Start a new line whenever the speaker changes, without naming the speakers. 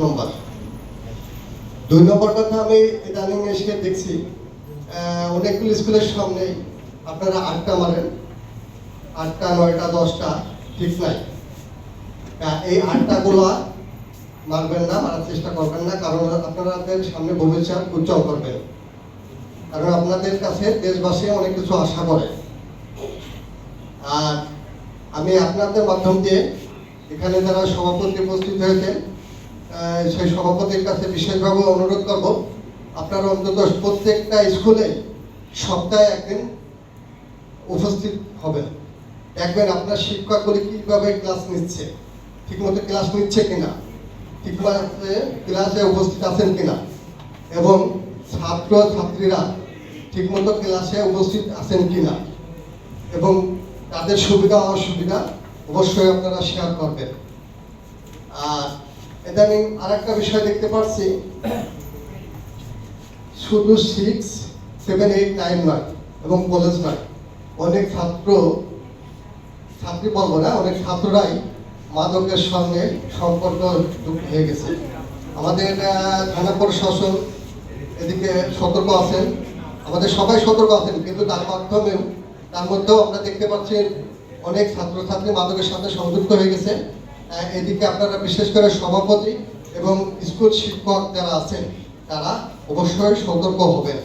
নম্বর দুই নম্বর কথা আমি ইদানিং এসে দেখছি। অনেকগুলো স্কুলের সামনে আপনারা আটটা মারেন। আটটা, নয়টা, দশটা, ঠিক নাই। এই আটটাগুলো মারবেন না, মারার চেষ্টা করবেন না, কারণ আপনাদের সামনে ভবিষ্যৎ উজ্জ্বল করবেন কারণ আপনাদের কাছে দেশবাসী অনেক কিছু আশা করে। আর আমি আপনাদের মাধ্যম দিয়ে এখানে যারা সভাপতি উপস্থিত হয়েছে সেই সভাপতির কাছে বিশেষভাবে অনুরোধ করব, আপনারা অন্তত প্রত্যেকটা স্কুলে সপ্তাহে একদিন উপস্থিত হবেন। দেখবেন আপনার শিক্ষকগুলি কীভাবে ক্লাস নিচ্ছে, ঠিকমতো ক্লাস নিচ্ছে কিনা, ঠিকমতো ক্লাসে উপস্থিত আছেন কিনা, এবং ছাত্র, ছাত্রীরা ঠিকমতো ক্লাসে উপস্থিত আছেন কিনা, এবং তাদের সুবিধা, অসুবিধা অবশ্যই আপনারা শেয়ার করবেন। আর ইদানিং আরেকটা বিষয় দেখতে পাচ্ছি। শুধু সিক্স, সেভেন, এইট, নাইন নয় এবং কলেজ নয়, অনেক ছাত্র, ছাত্রী বলব না, অনেক ছাত্ররাই মাদকের সঙ্গে সম্পর্ক যুক্ত হয়ে গেছে। আমাদের থানা প্রশাসন এদিকে সতর্ক আছেন। আমাদের সবাই সতর্ক আছেন, কিন্তু তার মাধ্যমেও, তার মধ্যেও আমরা দেখতে পাচ্ছি অনেক ছাত্রছাত্রী মাদকের সাথে সংযুক্ত হয়ে গেছে। এদিকে আপনারা বিশেষ করে সভাপতি এবং স্কুল শিক্ষক যারা আছেন তারা অবশ্যই সতর্ক হবেন।